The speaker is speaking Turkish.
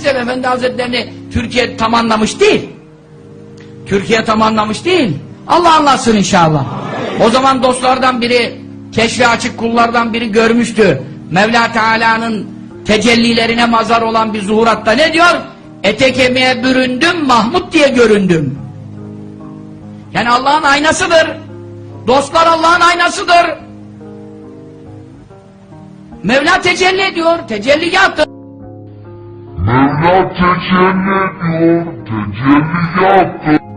Recep Efendi Hazretlerini Türkiye tam anlamış değil. Türkiye tam anlamış değil. Allah anlatsın inşallah. O zaman dostlardan biri, keşfi açık kullardan biri görmüştü. Mevla Teala'nın tecellilerine mazar olan bir zuhuratta ne diyor? Ete kemiğe büründüm, Mahmut diye göründüm. Yani Allah'ın aynasıdır. Dostlar Allah'ın aynasıdır. Mevla tecelli ediyor, tecelli yaptı. Mevla tecelli ediyor, tecelli yaptı.